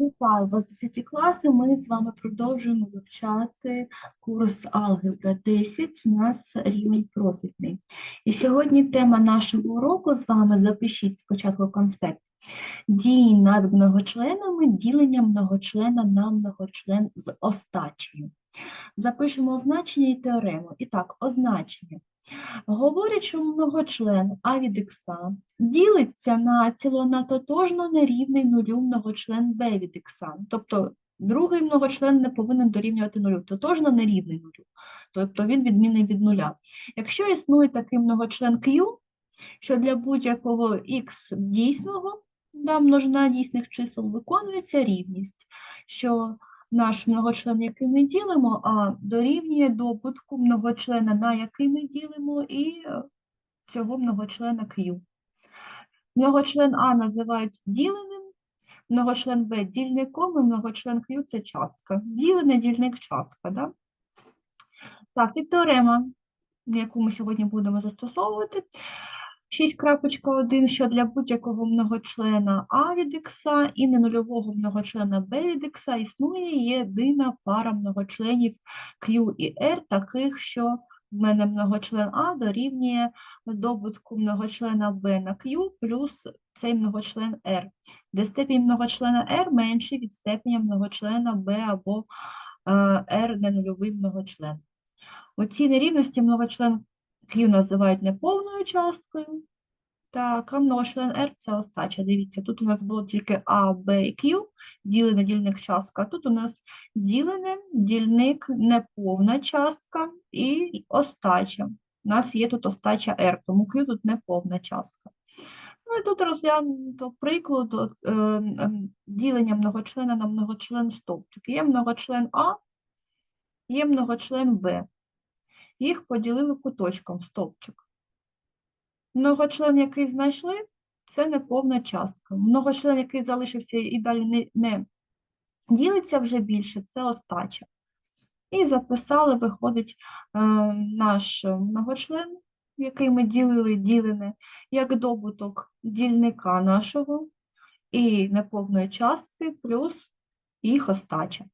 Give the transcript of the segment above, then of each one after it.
Вітаю вас, 10 класи. Ми з вами продовжуємо вивчати курс Алгебра 10. У нас рівень профільний. І сьогодні тема нашого уроку з вами запишіть спочатку конспект. Дії над многочленами, ділення многочлена на многочлен з остачею. Запишемо означення і теорему. І так, означення. Говорять, що многочлен А від х ділиться на цілонатотожно нерівний нулю многочлен Б від х. Тобто другий многочлен не повинен дорівнювати нулю, тотожно нерівний нулю. Тобто він відмінний від нуля. Якщо існує такий многочлен Q, що для будь-якого х дійсного, да, множина дійсних чисел виконується рівність, що наш многочлен, який ми ділимо, а дорівнює добутку многочлена, на який ми ділимо, і е, всього многочлена Q. Многочлен А називають діленим, многочлен Б дільником, і многочлен Q це частка. Ділений дільник частка. Да? Так, і теорема, яку ми сьогодні будемо застосовувати. 6.1, що для будь-якого многочлена А від х і ненульового многочлена Б від х існує єдина пара многочленів Q і R, таких, що в мене многочлен А дорівнює добутку многочлена Б на Q плюс цей многочлен R, де степінь многочлена R менший від степеня многочлена B або е, R ненульовий многочлен. Оці нерівності многочлен Q називають неповною часткою. Так, а многочлен R – це остача. Дивіться, тут у нас було тільки А, Б і Q, ділене дільник частка, тут у нас ділене дільник неповна частка і остача. У нас є тут остача R, тому Q тут неповна частка. Ну і тут розглянуто приклад е, е, ділення многочлена на многочлен стовпчик. Є многочлен А, є многочлен Б їх поділили куточком стовпчик. Многочлен, який знайшли, це неповна частка. Многочлен, який залишився і далі не, не ділиться вже більше, це остача. І записали, виходить, е, наш многочлен, який ми ділили ділене, як добуток дільника нашого і неповної частки, плюс їх остача.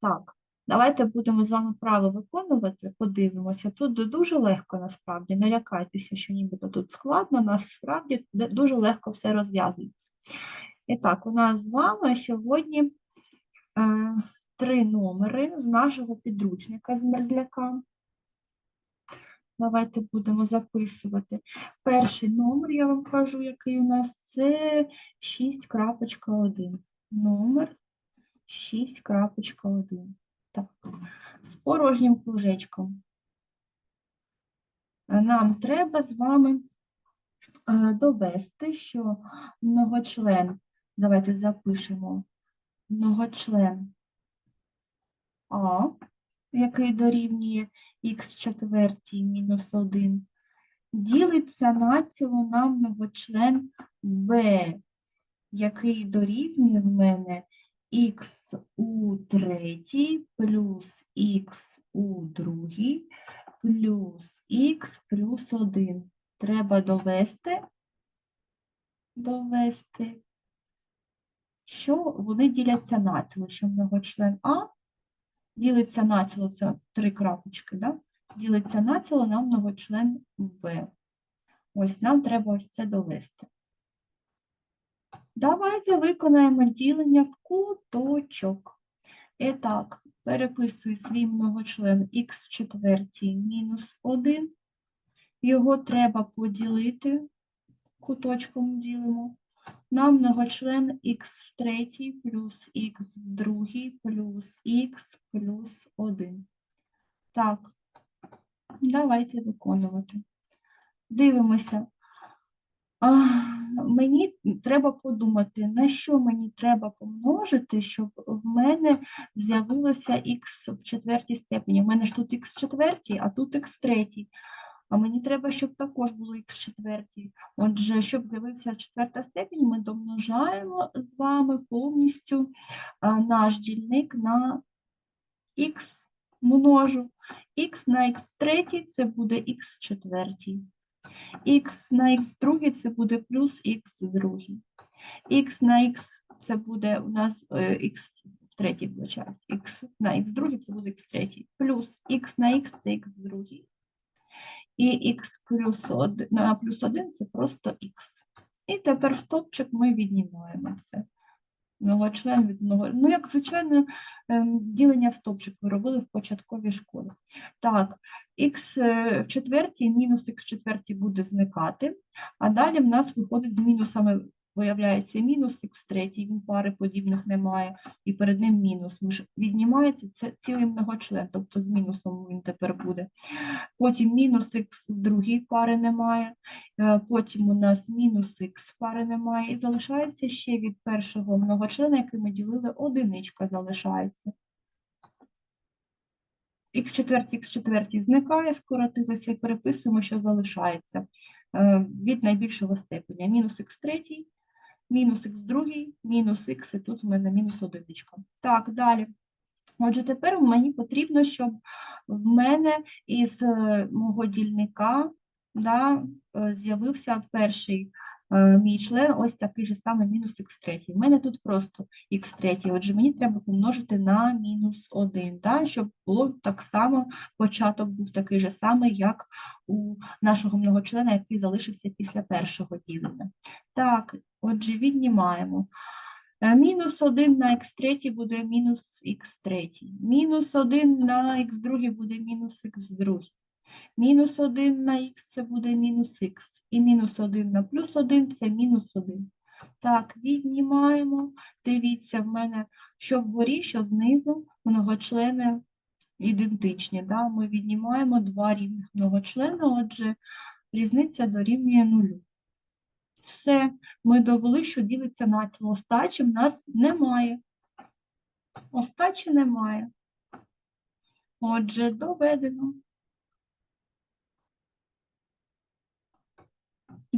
Так, Давайте будемо з вами право виконувати, подивимося. Тут дуже легко насправді, не лякайтеся, що нібито тут складно, насправді дуже легко все розв'язується. І так, у нас з вами сьогодні е, три номери з нашого підручника з мерзляка. Давайте будемо записувати. Перший номер, я вам кажу, який у нас, це 6.1. Номер 6.1. Так, з порожнім кружечком. Нам треба з вами е, довести, що многочлен, давайте запишемо многочлен А, який дорівнює х четвертій мінус 1, ділиться націло на многочлен Б, який дорівнює в мене х у третій плюс х у другій плюс х плюс 1. Треба довести, довести, що вони діляться націло, що многочлен А ділиться націло, це три крапочки, да? ділиться націло на многочлен Б. Ось нам треба ось це довести. Давайте виконаємо ділення в куточок. І так, переписую свій многочлен х четвертій мінус 1. Його треба поділити, куточком ділимо, на многочлен х третій плюс х другий плюс х плюс 1. Так, давайте виконувати. Дивимося. Мені треба подумати, на що мені треба помножити, щоб в мене з'явилося х в четвертій степені. У мене ж тут х четвертій, а тут х третій. А мені треба, щоб також було х четвертій. Отже, щоб з'явився четверта степень, ми домножаємо з вами повністю наш дільник на х множу. х на х третій це буде х четвертій х на х другий це буде плюс х другий. х на х це буде у нас х в третій виходить. Х на х другий це буде х третій. Плюс х на х це х другий. І х плюс 1, на плюс 1 це просто х. І тепер стопчик ми віднімаємо це. Многочлен від много... Ну, як звичайно, ем, ділення в стопчик ви робили в початковій школі. Так, х е, в четвертій, мінус х в четвертій буде зникати, а далі в нас виходить з мінусами, виявляється, мінус х третій, він пари подібних немає, і перед ним мінус. Ви ж віднімаєте це цілий многочлен, тобто з мінусом він тепер буде. Потім мінус х другій пари немає, е, потім у нас мінус х пари немає, і залишається ще від першого многочлена, який ми ділили, одиничка залишається. х четвертій, х четвертій зникає, скоротилося і переписуємо, що залишається е, від найбільшого степеня. Мінус х третій, мінус х другий, мінус х, і тут у мене мінус одиничка. Так, далі. Отже, тепер мені потрібно, щоб в мене із е, мого дільника да, е, з'явився перший мій член, ось такий же самий мінус х третій. У мене тут просто х третій, отже, мені треба помножити на мінус 1, да, щоб було так само, початок був такий же самий, як у нашого многочлена, який залишився після першого ділення. Так, отже, віднімаємо. Е, Мінус 1 на х третій буде мінус х третій. Мінус 1 на х другий буде мінус х другий. Мінус 1 на х це буде мінус х. І мінус 1 на плюс 1 це мінус 1. Так, віднімаємо. Дивіться, в мене що вгорі, що знизу многочлени ідентичні. Да? Ми віднімаємо два рівних многочлени, отже, різниця дорівнює нулю. Все, ми довели, що ділиться на ціло. Остачі в нас немає. Остачі немає. Отже, доведено.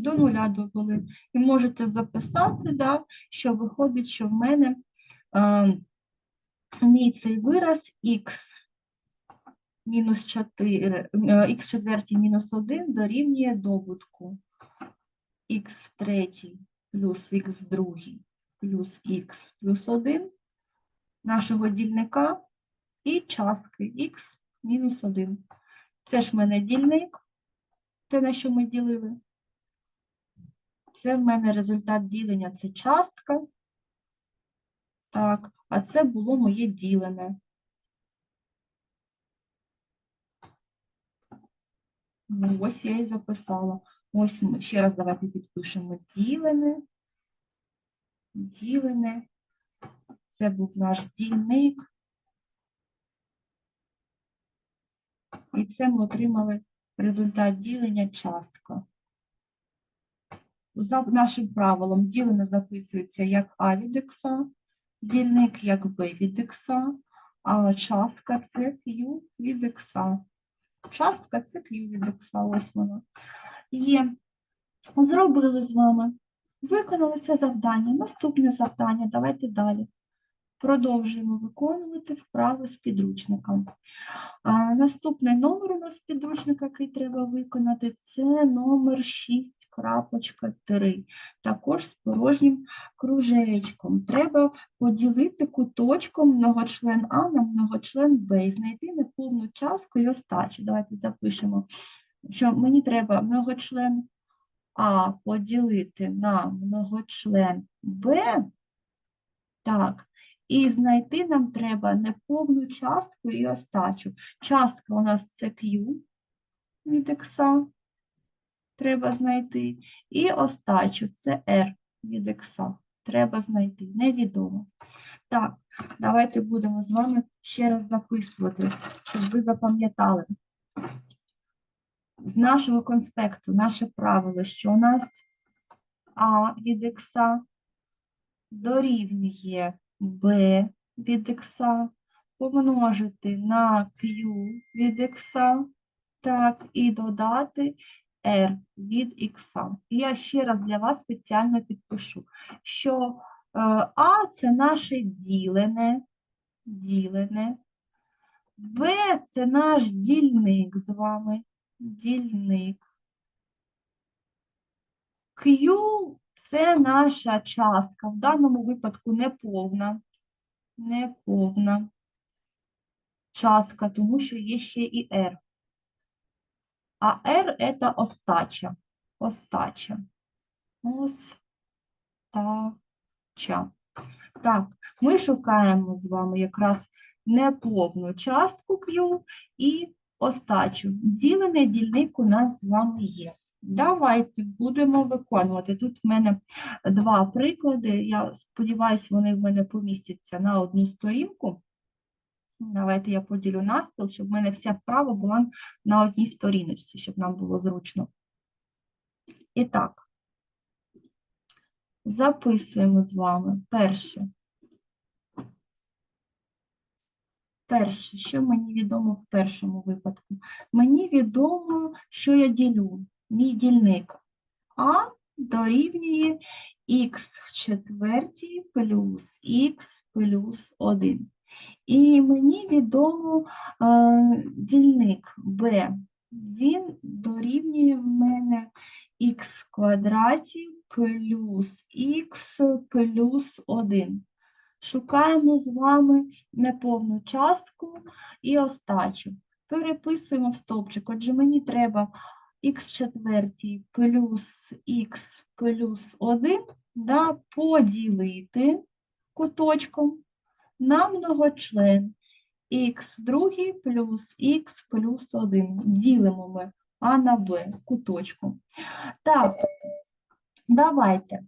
До нуля довели. І можете записати, да, що виходить, що в мене е, мій цей вираз х мінус 4, х четвертій мінус 1 дорівнює добутку х третій плюс х другий плюс х плюс 1 нашого дільника і частки х мінус 1. Це ж в мене дільник, те, на що ми ділили. Це в мене результат ділення, це частка. Так, а це було моє ділене. Ну, ось я і записала. Ось ми ще раз давайте підпишемо ділене. Ділене. Це був наш дільник. І це ми отримали результат ділення частка. За нашим правилом ділене записується як А від х, дільник як Б від х, а частка це Q від х. Частка це Q від х, ось вона. Є. Зробили з вами. Виконали це завдання. Наступне завдання. Давайте далі. Продовжуємо виконувати вправи з підручником. А, наступний номер у нас підручника, який треба виконати, це номер 6.3. Також з порожнім кружечком. Треба поділити куточком многочлен А на многочлен Б і знайти неповну частку і остачу. Давайте запишемо що мені треба многочлен А поділити на многочлен Б, так, і знайти нам треба неповну частку і остачу. Частка у нас це Q від X, треба знайти, і остачу це R від X. Треба знайти, невідомо. Так, давайте будемо з вами ще раз записувати, щоб ви запам'ятали з нашого конспекту наше правило, що у нас А від х дорівнює Б від х, помножити на Q від х, так, і додати R від х. Я ще раз для вас спеціально підпишу, що е, А це наше ділене, ділене, Б це наш дільник з вами дільник. Q Це наша частка, в даному випадку неповна, неповна частка, тому що є ще і R. А R – це остача. Остача. Остача. Так, ми шукаємо з вами якраз неповну частку Q і остачу. Ділений дільник у нас з вами є. Давайте будемо виконувати. Тут в мене два приклади. Я сподіваюся, вони в мене помістяться на одну сторінку. Давайте я поділю навпіл, щоб в мене вся вправа була на одній сторіночці, щоб нам було зручно. І так, записуємо з вами перше. Перше, що мені відомо в першому випадку? Мені відомо, що я ділю. Мій дільник А дорівнює х в четвертій плюс х плюс 1. І мені відомо е, дільник b. Він дорівнює в мене х квадраті плюс х плюс 1. Шукаємо з вами неповну частку і остачу. Переписуємо в стовпчик. Отже, мені треба х четвертій плюс х плюс 1 да, поділити куточком на многочлен х другий плюс х плюс 1. Ділимо ми А на Б куточком. Так, давайте.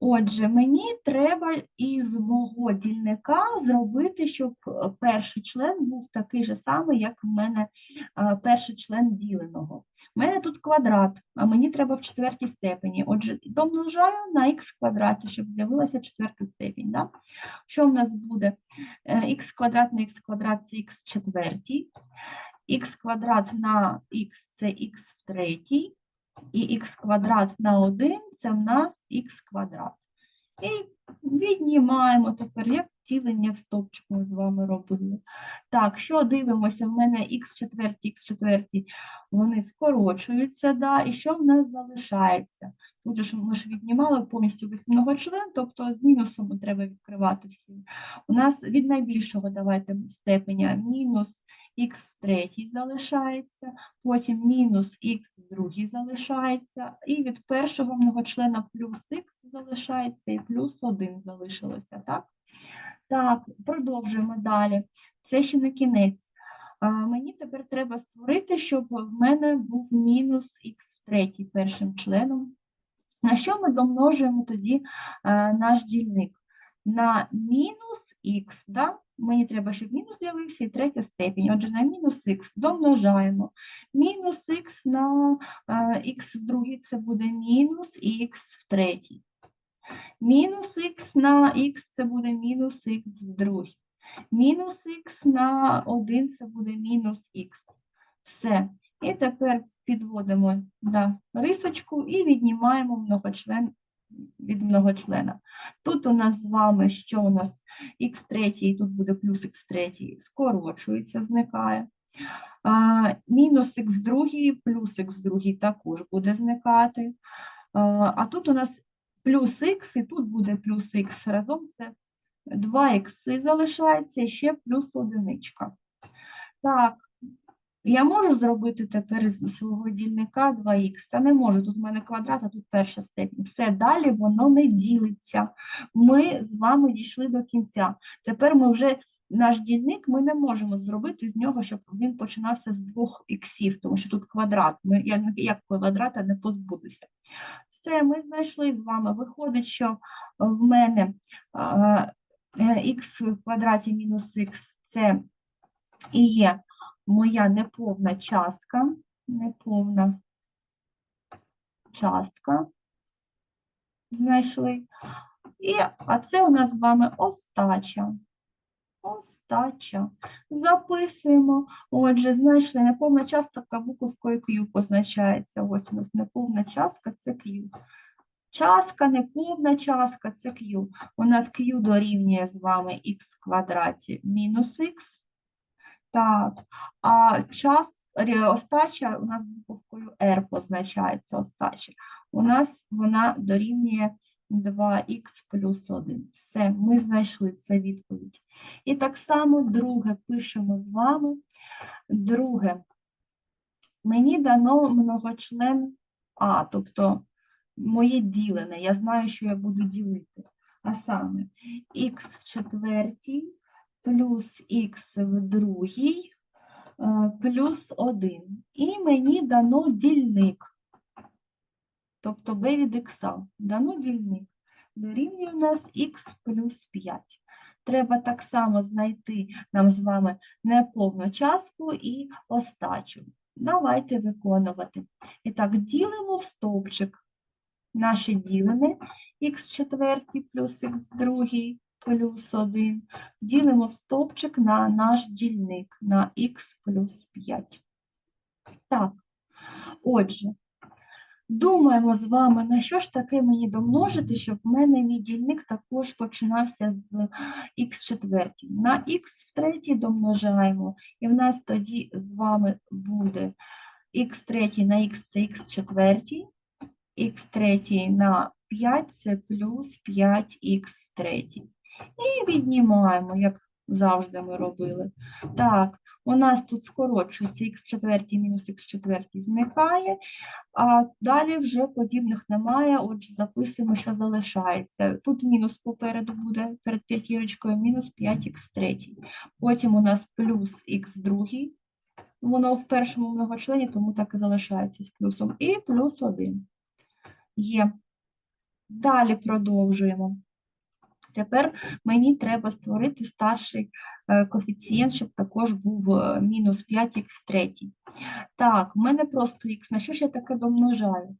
Отже, мені треба із мого дільника зробити, щоб е, перший член був такий же самий, як в мене е, перший член діленого. У мене тут квадрат, а мені треба в четвертій степені. Отже, домножаю на х квадраті, щоб з'явилася четверта степінь. Да? Що в нас буде? х квадрат на х квадрат це х четвертій, х квадрат на х це х третій, і х квадрат на 1 це в нас х квадрат. І віднімаємо тепер, як ділення в стовпчику ми з вами робили. Так, що дивимося, в мене х четверті, х четверті, вони скорочуються, да, і що в нас залишається? Тут ж ми ж віднімали повністю весь многочлен, тобто з мінусом треба відкривати всі. У нас від найбільшого, давайте, степеня мінус х в третій залишається, потім мінус х в другій залишається, і від першого многочлена плюс х залишається, і плюс 1 залишилося, так? Так, продовжуємо далі. Це ще не кінець. А, Мені тепер треба створити, щоб в мене був мінус х в третій першим членом. На що ми домножуємо тоді а, наш дільник? На мінус х, да? Мені треба, щоб мінус з'явився і третя степінь. Отже, на мінус х домножаємо. Мінус х на х в другій це буде мінус х в третій. Мінус х на х це буде мінус х в другій. Мінус х на 1 це буде мінус х. Все. І тепер підводимо да, рисочку і віднімаємо многочлен від многочлена. Тут у нас з вами, що у нас х3, тут буде плюс х3, скорочується, зникає. А, мінус х2 плюс х2 також буде зникати. А, а тут у нас плюс х, і тут буде плюс х. Разом це 2х залишається і ще плюс одиничка. Так, я можу зробити тепер із свого дільника 2х, та не можу. Тут в мене квадрат, а тут перша степінь. Все, далі воно не ділиться. Ми з вами дійшли до кінця. Тепер ми вже наш дільник ми не можемо зробити з нього, щоб він починався з двох іксів, тому що тут квадрат. Ми як, як квадрата не позбудуся. Все, ми знайшли з вами. Виходить, що в мене х в квадраті мінус х це і є моя неповна частка, неповна частка знайшли. І, а це у нас з вами остача. Остача. Записуємо. Отже, знайшли неповна частка буковкою Q позначається. Ось у нас неповна частка це Q. Частка, неповна частка це Q. У нас Q дорівнює з вами х квадраті мінус х. Так, а час, остача у нас буковкою R позначається остача. У нас вона дорівнює 2х плюс 1. Все, ми знайшли це відповідь. І так само друге пишемо з вами. Друге. Мені дано многочлен А, тобто моє ділене. Я знаю, що я буду ділити. А саме х в четвертій плюс х в другій е, плюс 1. І мені дано дільник. Тобто b від х. Дано дільник. Дорівнює у нас х плюс 5. Треба так само знайти нам з вами неповну частку і остачу. Давайте виконувати. І так, ділимо в стовпчик наше ділене х четвертій плюс х другий плюс 1. Ділимо стовпчик на наш дільник на х плюс 5. Так, отже, думаємо з вами, на що ж таке мені домножити, щоб в мене мій дільник також починався з х четвертій. На х в третій домножаємо, і в нас тоді з вами буде х третій на х це х четвертій, х третій на 5 це плюс 5х в третій. І віднімаємо, як завжди ми робили. Так, у нас тут скорочується х четвертій мінус х четвертій зникає, а далі вже подібних немає, отже, записуємо, що залишається. Тут мінус попереду буде перед п'ятірочкою, мінус 5х третій. Потім у нас плюс х другий, воно в першому многочлені, тому так і залишається з плюсом, і плюс 1. Є. Далі продовжуємо. Тепер мені треба створити старший е, коефіцієнт, щоб також був е, мінус 5х третій. Так, в мене просто х. На що ж я таке домножаю?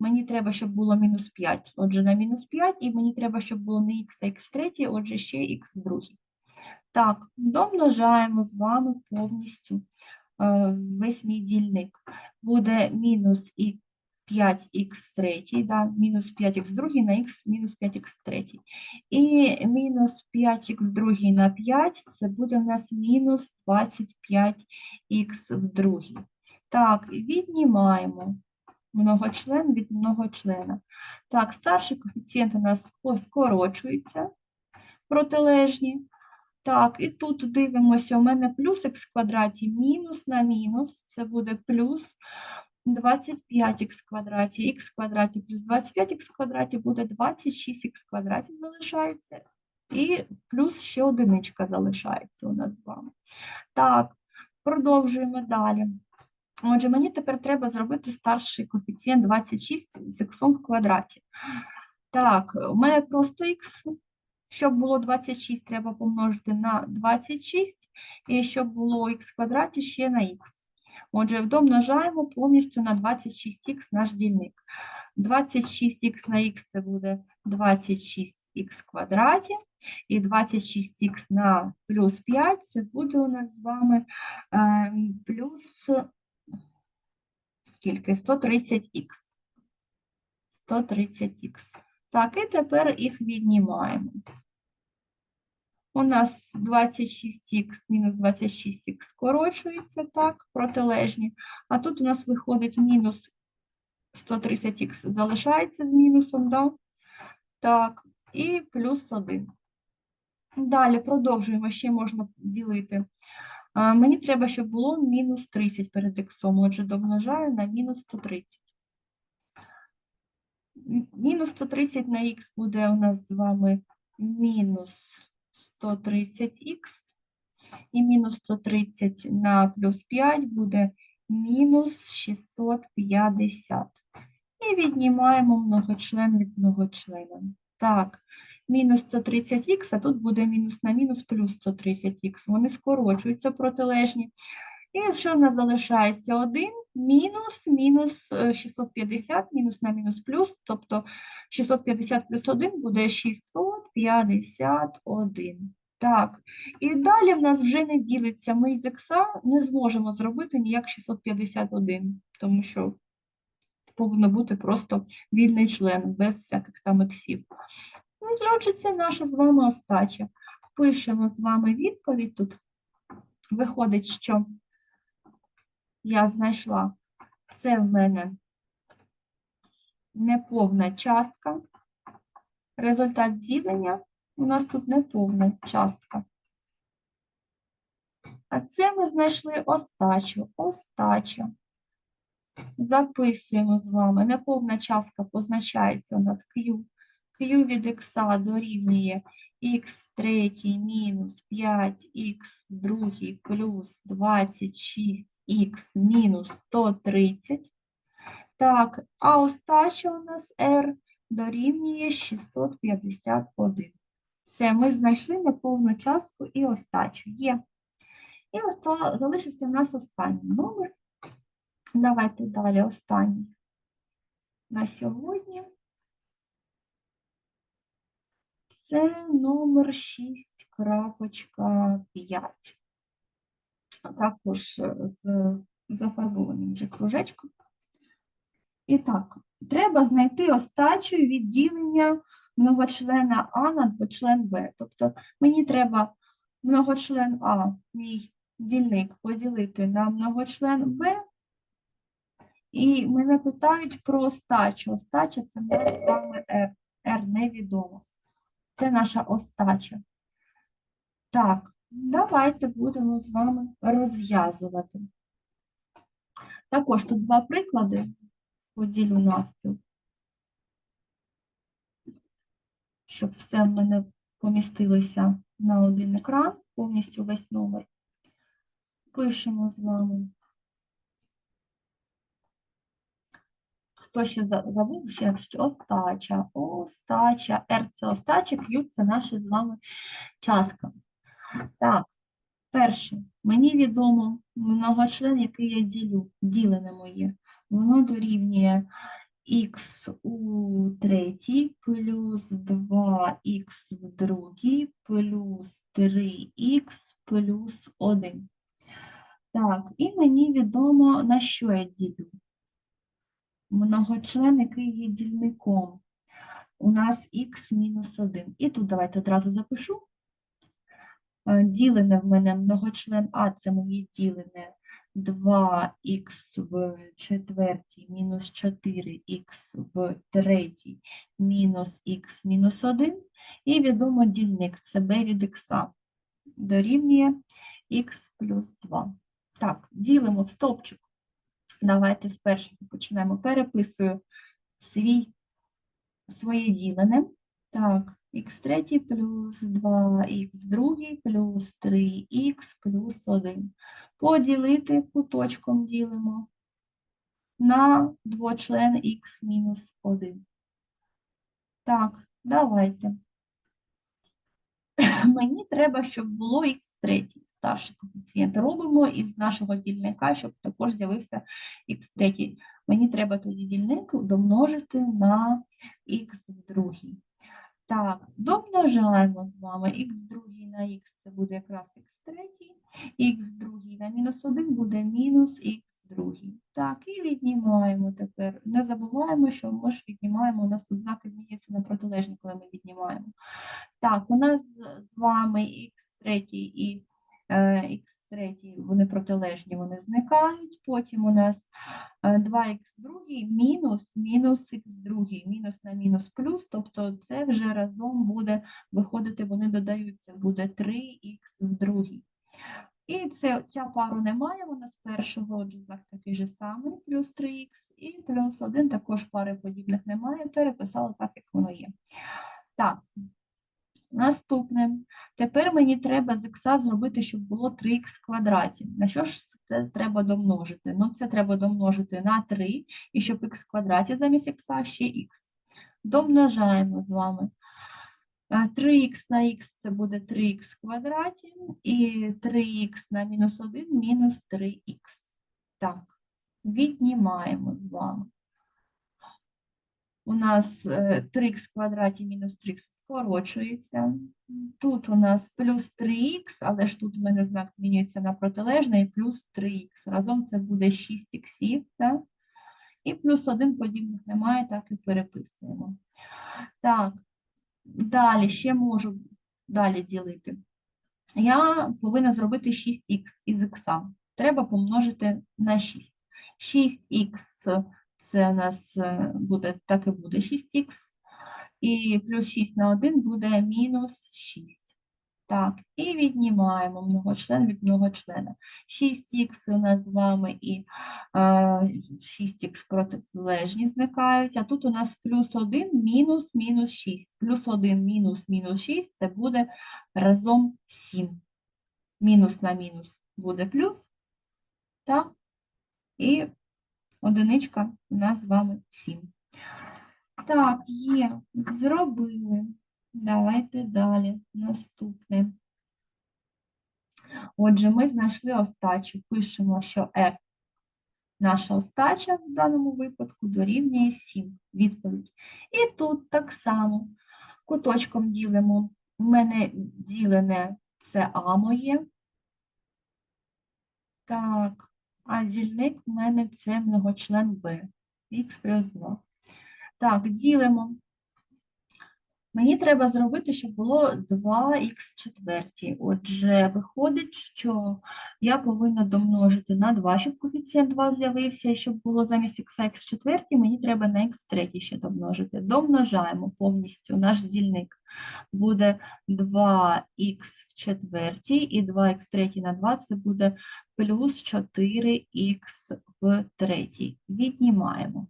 Мені треба, щоб було мінус 5, отже, на мінус 5, і мені треба, щоб було не х, а х третій, отже, ще х другий. Так, домножаємо з вами повністю е, весь мій дільник. Буде мінус і 5х третій, да, мінус 5х другий на х мінус 5х третій. І мінус 5х другий на 5, це буде в нас мінус 25х в другій. Так, віднімаємо многочлен від многочлена. Так, старший коефіцієнт у нас скорочується, протилежні. Так, і тут дивимося, у мене плюс х в квадраті мінус на мінус, це буде плюс 25х в квадраті, х квадраті плюс 25х в квадраті буде 26х в квадраті залишається, і плюс ще одиничка залишається у нас з вами. Так, продовжуємо далі. Отже, мені тепер треба зробити старший коефіцієнт 26 з х в квадраті. Так, у мене просто х, щоб було 26, треба помножити на 26, і щоб було х в квадраті ще на х. Отже, домножаємо повністю на 26х наш дільник. 26х на х це буде 26х квадраті, і 26х на плюс 5 це буде у нас з вами е, плюс скільки? 130х. 130х. Так, і тепер їх віднімаємо. У нас 26х мінус 26х скорочується, так, протилежні. А тут у нас виходить мінус 130х залишається з мінусом, да? так, і плюс 1. Далі продовжуємо, ще можна ділити. А, Мені треба, щоб було мінус 30 перед х, отже, домножаю на мінус 130. Мінус 130 на х буде у нас з вами мінус 130х, і мінус 130 на плюс 5 буде мінус 650. І віднімаємо многочлен від многочлена. Так, мінус 130х, а тут буде мінус на мінус плюс 130х. Вони скорочуються протилежні. І що в нас залишається? 1 мінус мінус 650, мінус на мінус плюс, тобто 650 плюс 1 буде 651. Так, і далі в нас вже не ділиться, ми з х не зможемо зробити ніяк 651, тому що повинно бути просто вільний член, без всяких там іксів. Ну, наша з вами остача. Пишемо з вами відповідь тут. Виходить, що я знайшла, це в мене неповна частка, результат ділення. У нас тут неповна частка. А це ми знайшли остачу. Остача. Записуємо з вами. Неповна частка позначається у нас Q. Q від х дорівнює х третій мінус 5х другий плюс 26х мінус 130. Так, а остача у нас R дорівнює 651. Це ми знайшли неповну частку і остачу. Є. І залишився в нас останній номер. Давайте далі останній на сьогодні. Це номер 6.5. Також е, з зафарбованим вже кружечком. І так, треба знайти остачу відділення многочлена А на двочлен Б. Тобто мені треба многочлен А, мій дільник, поділити на многочлен Б. І мене питають про остачу. Остача це в нас з вами R. R невідомо. Це наша остача. Так, давайте будемо з вами розв'язувати. Також тут два приклади. Поділю навпіл. Щоб все в мене помістилося на один екран, повністю весь номер. Пишемо з вами. Хто ще забув, ще остача, остача, R це остача, Q це наша з вами частка. Так, перше, мені відомо многочлен, який я ділю, ділене моє, воно дорівнює х у третій плюс 2х в другій плюс 3х плюс 1. Так, і мені відомо, на що я ділю. Многочлен, який є дільником. У нас х мінус 1. І тут давайте одразу запишу. Е, Ділене в мене многочлен А, це моє ділене 2х в четвертій мінус 4х в третій мінус х мінус 1. І відомо дільник це b від х дорівнює х плюс 2. Так, ділимо в стовпчик. Давайте спершу почнемо. Переписую свій, своє ділене. Так, х3 плюс 2х другий плюс 3х плюс 1. Поділити куточком ділимо на двочлен х мінус 1. Так, давайте. Мені треба, щоб було х3, старший коефіцієнт. Робимо із нашого дільника, щоб також з'явився х3. Мені треба тоді дільник домножити на х в другій. Так, домножаємо з вами х другий на х, це буде якраз х3, х другий на мінус 1 буде мінус х другий. Так, і віднімаємо тепер. Не забуваємо, що ми ж віднімаємо, у нас тут знаки змінюються на протилежні, коли ми віднімаємо. Так, у нас з вами х3 і х3, вони протилежні, вони зникають. Потім у нас е, 2х другий мінус мінус х другий, мінус на мінус плюс, тобто це вже разом буде виходити, вони додаються, буде 3х в другій. І це, ця пару немає, вона з першого, знак такий же самий, плюс 3х, і плюс 1, також пари подібних немає, переписали так, як воно є. Так, наступне. Тепер мені треба з х зробити, щоб було 3х в квадраті. На що ж це треба домножити? Ну, це треба домножити на 3, і щоб х в квадраті замість х ще х. Домножаємо з вами. Е, 3х на х це буде 3х в квадраті, і 3х на мінус 1 мінус 3х. Так, віднімаємо з вами. У нас е, 3х в квадраті мінус 3х скорочується. Тут у нас плюс 3х, але ж тут у мене знак змінюється на протилежний, плюс 3х. Разом це буде 6 х, так? І плюс 1 подібних немає, так і переписуємо. Так, далі ще можу далі ділити. Я повинна зробити 6х із х. Треба помножити на 6. 6х це у нас е, буде, так і буде 6х. і плюс 6 на 1 буде мінус 6. Так, і віднімаємо многочлен від многочлена. 6х у нас з вами і е, 6х протилежні зникають, а тут у нас плюс 1 мінус мінус 6. Плюс 1 мінус мінус 6 це буде разом 7. Мінус на мінус буде плюс, так? І одиничка у нас з вами 7. Так, є, зробили. Давайте далі. Наступне. Отже, ми знайшли остачу. Пишемо, що R наша остача в даному випадку дорівнює 7. Відповідь. І тут так само куточком ділимо. У мене ділене це А моє. Так, а дільник в мене це многочлен Б. Х плюс 2. Так, ділимо. Мені треба зробити, щоб було 2х четвертій. Отже, виходить, що я повинна домножити на 2, щоб коефіцієнт 2 з'явився, і щоб було замість х х четвертій, мені треба на х третій ще домножити. Домножаємо повністю наш дільник. Буде 2х в четвертій, і 2х третій на 2 це буде плюс 4х в третій. Віднімаємо.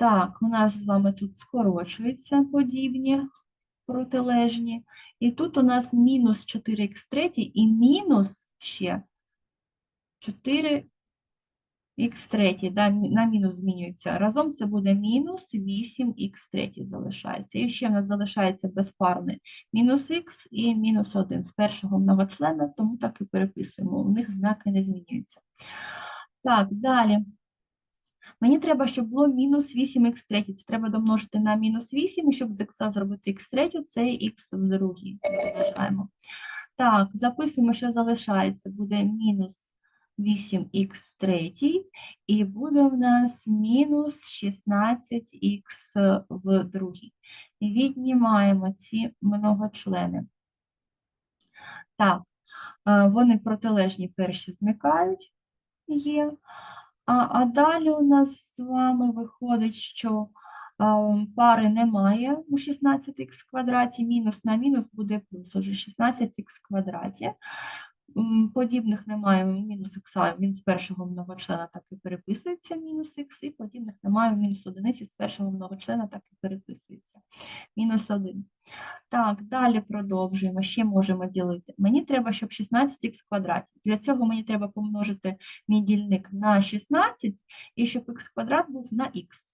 Так, у нас з вами тут скорочуються подібні протилежні. І тут у нас мінус 4х третій і мінус ще 4х третій, да, на мінус змінюється. Разом це буде мінус 8х третій залишається. І ще в нас залишається безпарний мінус х і мінус 1 з першого многочлена, тому так і переписуємо. У них знаки не змінюються. Так, далі. Мені треба, щоб було мінус 8х третій. Це треба домножити на мінус 8, і щоб з х зробити х третю, це х в другій. Так, записуємо, що залишається. Буде мінус 8х третій, і буде в нас мінус 16х в другій. Віднімаємо ці многочлени. Так, е, вони протилежні перші зникають, є. А, а далі у нас з вами виходить, що пари немає у 16х квадраті, мінус на мінус буде плюс, отже 16х квадраті. Подібних немає у мінус х, він з першого многочлена так і переписується мінус х, і подібних немає у мінус одиниці з першого многочлена так і переписується. Мінус 1. Так, далі продовжуємо. Ще можемо ділити. Мені треба, щоб 16х квадраті. Для цього мені треба помножити мій дільник на 16 і щоб х квадрат був на х.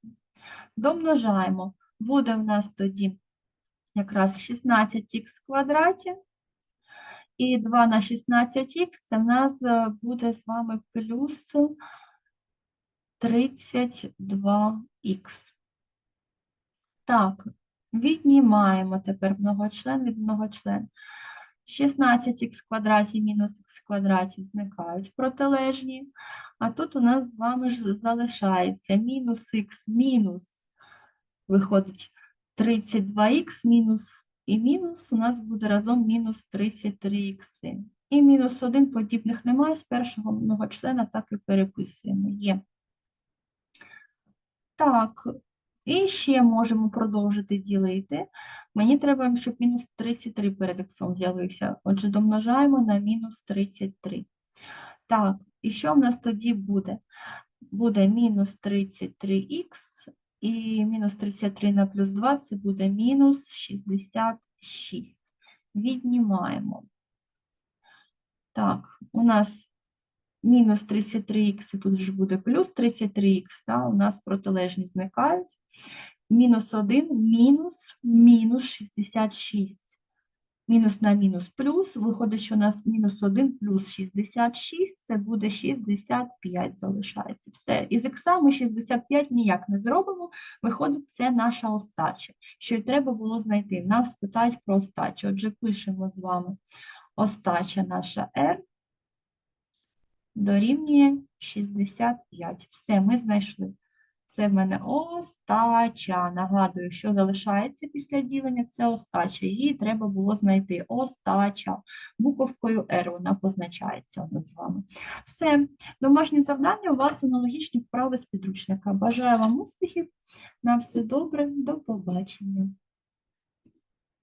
Домножаємо. Буде в нас тоді якраз 16х квадраті. І 2 на 16х це в нас е, буде з вами плюс 32х. Так, віднімаємо тепер многочлен від многочлен. 16х квадраті мінус х квадраті зникають протилежні, а тут у нас з вами ж залишається мінус х мінус, виходить 32х мінус і мінус у нас буде разом мінус 33х. І мінус 1 подібних немає, з першого многочлена так і переписуємо. Є. Так, і ще можемо продовжити ділити. Мені треба, щоб мінус 33 перед х з'явився. Отже, домножаємо на мінус 33. Так, і що в нас тоді буде? Буде мінус 33х, і мінус 33 на плюс 2 це буде мінус 66. Віднімаємо. Так, у нас мінус 33х, і тут ж буде плюс 33х, да, у нас протилежні зникають. Мінус 1, мінус, мінус 66. Мінус на мінус плюс, виходить, що у нас мінус 1 плюс 66, це буде 65 залишається. Все, із х ми 65 ніяк не зробимо, виходить, це наша остача. Що й треба було знайти, нас питають про остачу. Отже, пишемо з вами остача наша R дорівнює 65. Все, ми знайшли. Це в мене остача. Нагадую, що залишається після ділення, це остача. Її треба було знайти. Остача. Буковкою R вона позначається у нас з вами. Все, домашнє завдання у вас аналогічні вправи з підручника. Бажаю вам успіхів. На все добре, до побачення.